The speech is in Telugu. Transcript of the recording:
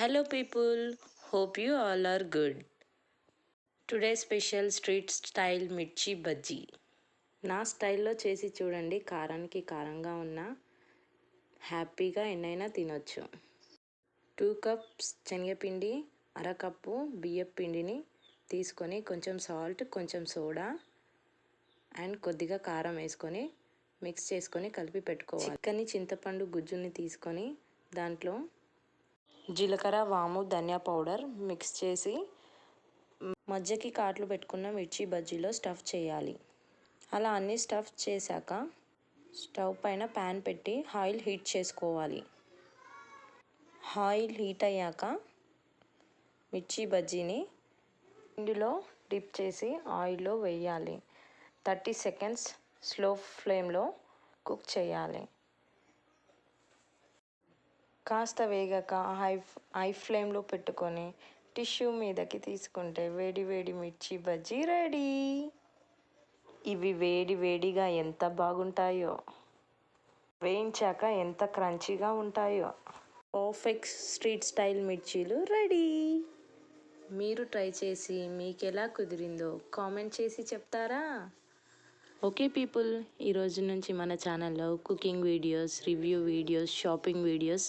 Hello people hope you all are good today special street style mirchi bajji నా స్టైల్లో చేసి చూడండి కారానికి కారంగా ఉన్న హ్యాపీగా ఎన్నైనా తినొచ్చు. టూ కప్స్ శనగపిండి అరకప్పు బియ్యం పిండిని తీసుకొని కొంచెం సాల్ట్ కొంచెం సోడా అండ్ కొద్దిగా కారం వేసుకొని మిక్స్ చేసుకొని కలిపి పెట్టుకోవాలి. చిక్కని చింతపండు గుజ్జుని తీసుకొని దాంట్లో జీలకర్ర వాము ధనియా పౌడర్ మిక్స్ చేసి మధ్యకి కాట్లు పెట్టుకున్న మిర్చి బజ్జీలో స్టఫ్ చేయాలి. అలా అన్ని స్టఫ్ చేశాక స్టవ్ పైన ప్యాన్ పెట్టి ఆయిల్ హీట్ చేసుకోవాలి. ఆయిల్ హీట్ అయ్యాక మిర్చి బజ్జీని ఇందులో డిప్ చేసి ఆయిల్లో వేయాలి. థర్టీ సెకండ్స్ స్లో ఫ్లేమ్లో కుక్ చేయాలి. కాస్త వేగాక హై హై ఫ్లేమ్లో పెట్టుకొని టిష్యూ మీదకి తీసుకుంటే వేడి వేడి మిర్చి బజ్జీ రెడీ. ఇవి వేడి వేడిగా ఎంత బాగుంటాయో. వేయించాక ఎంత క్రంచీగా ఉంటాయో. పర్ఫెక్ట్ స్ట్రీట్ స్టైల్ మిర్చీలు రెడీ. మీరు ట్రై చేసి మీకు ఎలా కుదిరిందో కామెంట్ చేసి చెప్తారా? ఓకే పీపుల్ ఈరోజు నుంచి మన ఛానల్లో cooking videos review videos shopping videos